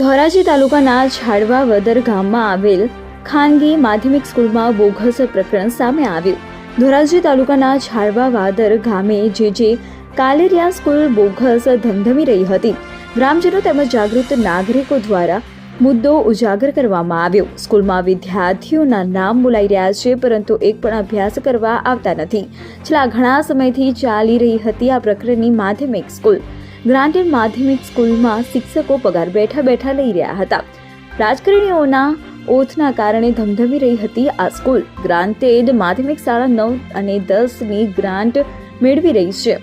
ધોરાજી તાલુકાના ઝાડવા વદર ગામમાં આવેલ ખાનગી માધ્યમિક સ્કૂલમાં બોગસ પ્રકરણ સામે આવ્યું. ધોરાજી તાલુકાના ઝાડવા વાદર ગામે જે જે કાલેરિયા સ્કૂલ બોગસ ધમધમી રહી હતી. ગ્રામજનો તેમજ જાગૃત નાગરિકો દ્વારા મુદ્દો ઉજાગર કરવામાં આવ્યો. સ્કૂલમાં વિદ્યાર્થીઓના નામ બોલાઈ રહ્યા છે, પરંતુ એક પણ અભ્યાસ કરવા આવતા નથી. છેલ્લા ઘણા સમયથી ચાલી રહી હતી આ પ્રકરણની માધ્યમિક સ્કૂલ. ગ્રાન્ટેડ માધ્યમિક સ્કૂલમાં શિક્ષકો પગાર બેઠા બેઠા લઈ રહ્યા હતા. રાજકારણીઓના ઓથના કારણે ધમધમી રહી હતી આ સ્કૂલ. ગ્રાન્ટેડ માધ્યમિક શાળા નવ અને દસની ગ્રાન્ટ મેળવી રહી છે.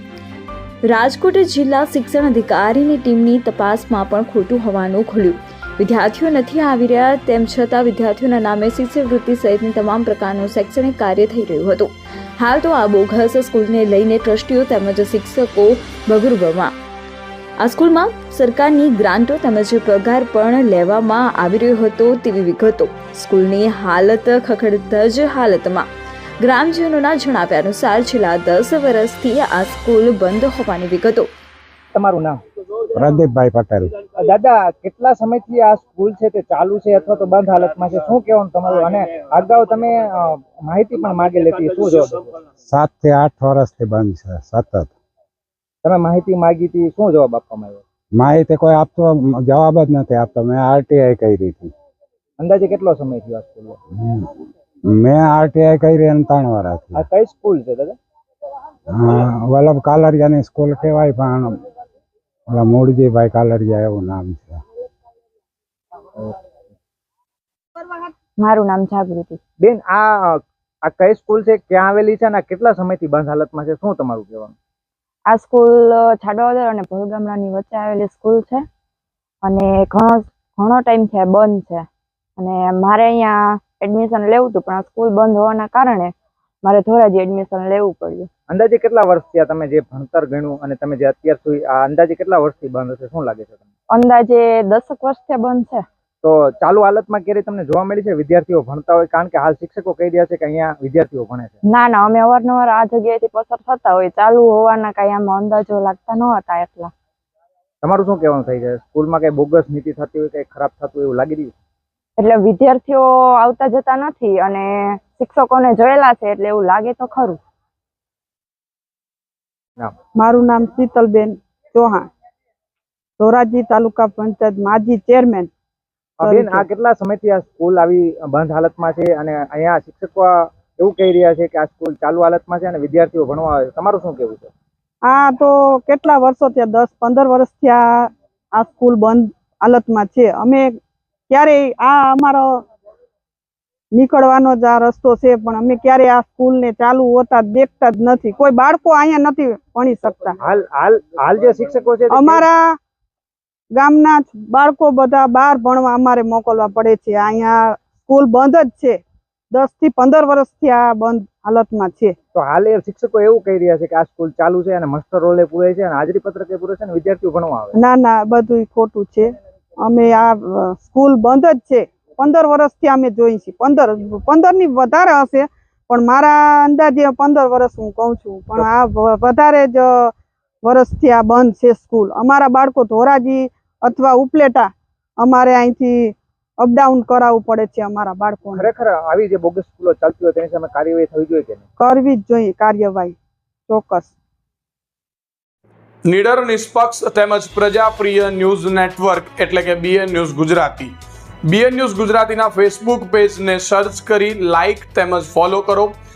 રાજકોટ જિલ્લા શિક્ષણ અધિકારીની ટીમની તપાસમાં પણ ખોટું હોવાનું ખુલ્યું. વિદ્યાર્થીઓ નથી આવી રહ્યા તેમ છતાં વિદ્યાર્થીઓના નામે શિષ્યવૃત્તિ સહિતની તમામ પ્રકારનું શૈક્ષણિક કાર્ય થઈ રહ્યું હતું. હાલ તો આ બોગસ સ્કૂલને લઈને ટ્રસ્ટીઓ તેમજ શિક્ષકો ભગરૂબમાં આ સ્કૂલમાં સરકારની ગ્રાન્ટો તેમજ પગાર પણ લેવામાં આવી રહ્યો હતો તેવી વિગતો સ્કૂલની હાલત ખખડધજ હાલતમાં. ગ્રામજનોના જણાવ્યા અનુસાર છેલ્લા દસ વર્ષથી આ સ્કૂલ બંધ હોવાની વિગતો. તમારું નામ? પ્રદીપભાઈ પટેલ. દાદા કેટલા સમયથી આ સ્કૂલ છે તે ચાલુ છે અથવા તો બંધ હાલતમાં છે? શું કહેવાનું તમારું? અને અગાઉ તમે માહિતી પણ માગેલી હતી શું જો સાતથી આઠ વર્ષથી બંધ છે સતત. તમે માહિતી માગી હતી શું જવાબ આપવામાં આવ્યો? માહિતી કોઈ આપતો જવાબ જ નથી આપતો. મેં આરટીઆઈ કરી હતી. અંદાજે કેટલો સમય થયો સ્કૂલ મેં આરટીઆઈ કરી અને ત્રણ વર્ષ આ કઈ સ્કૂલ છે દાદા? વલ્લભ કાલરિયાની સ્કૂલ કહેવાય પણ ઓલા મૂળજીભાઈ કાલરિયા એવું નામ છે. મારું નામ જાગૃતિ. બેન આ આ કઈ સ્કૂલ છે ક્યાં આવેલી છે અને કેટલા સમયથી બંધ હાલતમાં છે? શું તમારું કહેવાનું? આ સ્કૂલ છાડવાદર અને ભોલગામડાની વચ્ચે આવેલી સ્કૂલ છે. અને ઘણો ઘણો ટાઈમ છે બંધ છે. અને મારે અહીંયા એડમિશન લેવું હતું પણ આ સ્કૂલ બંધ હોવાના કારણે મારે ધોરાજી એડમિશન લેવું પડ્યું. અંદાજે કેટલા વર્ષ થયા તમે જે ભણતર ગણ્યું અને તમે જે અત્યાર સુધી આ અંદાજે કેટલા વર્ષથી બંધ હશે? શું લાગે છે તમને? અંદાજે દસક વર્ષથી બંધ છે. તો ચાલુ હાલતમાં ક્યારેય તમને જોવા મળી છે? વિદ્યાર્થીઓ ભણતા હોય કારણ કે હાલ શિક્ષકો કહી રહ્યા છે કે અહીંયા વિદ્યાર્થીઓ ભણે છે. ના ના અમે અવારનવાર આ જગ્યાએથી પસાર થતા હોય ચાલુ હોવાના કાંઈ આમ અંદાજો લાગતા ન હતા એટલા. તમારું શું કહેવાનું થઈ જાય સ્કૂલમાં કઈ બોગસ નીતિ થતી હોય કઈ ખરાબ થતું હોય એવું લાગી રહ્યું? એટલે વિદ્યાર્થીઓ આવતા જતા નથી અને શિક્ષકોને જોયેલા છે એટલે એવું લાગે તો ખરું. મારું નામ શીતલબેન ચૌહાણ. ધોરાજી તાલુકા પંચાયત માજી ચેરમેન. બેન આ કેટલા સમયથી આ સ્કૂલ આવી બંધ હાલતમાં છે અને અહીંયા શિક્ષકો એવું કહી રહ્યા છે કે આ સ્કૂલ ચાલુ હાલતમાં છે અને વિદ્યાર્થીઓ ભણવા આવે તમારું શું કેવું છે? આ તો કેટલા વર્ષો થયા? દસ પંદર વર્ષથી આ આ સ્કૂલ બંધ હાલતમાં છે. અમે ક્યારેય આ અમારો નીકળવાનો જ આ રસ્તો છે પણ અમે ક્યારેય આ સ્કૂલ ને ચાલુ હોતા દેખતા જ નથી. કોઈ બાળકો અહીંયા નથી ભણી શકતા. હાલ હાલ હાલ જે શિક્ષકો છે અમારા ગામના બાળકો બધા બહાર ભણવા અમારે મોકલવા પડે છે. અહીંયા સ્કૂલ બંધ જ છે. દસથી પંદર વર્ષથી આ બંધ હાલતમાં છે. તો હાલ એ શિક્ષકો એવું કહી રહ્યા છે કે આ સ્કૂલ ચાલુ છે અને માસ્ટર રોલે પૂરે છે અને હાજરી પત્રકે પૂરે છે અને વિદ્યાર્થીઓ ભણવા આવે ના ના બધું ખોટું છે. અમે આ સ્કૂલ બંધ જ છે. પંદર વર્ષથી અમે જોઈ છીએ. પંદર પંદરની વધારે હશે પણ મારા અંદાજે પંદર વર્ષ હું કહું છું. પણ આ વધારે જ વર્ષથી આ બંધ છે સ્કૂલ. અમારા બાળકો ધોરાજી અથવા ઉપલેટા અમારે અહીંથી અપડાઉન કરાવવું પડે છે અમારા બાળકોને. ખરેખર આવી જે બોગસ સ્કૂલો ચાલતી હોય તેની સામે કાર્યવાહી થવી જોઈએ કે કરવી જ જોઈએ કાર્યવાહી ચોક્કસ. નિડર નિષ્પક્ષ તેમજ પ્રજાપ્રિય ન્યૂઝ નેટવર્ક એટલે કે BN news Gujarati. BN news ગુજરાતીના ફેસબુક પેજને સર્ચ કરી લાઇક તેમજ ફોલો કરો.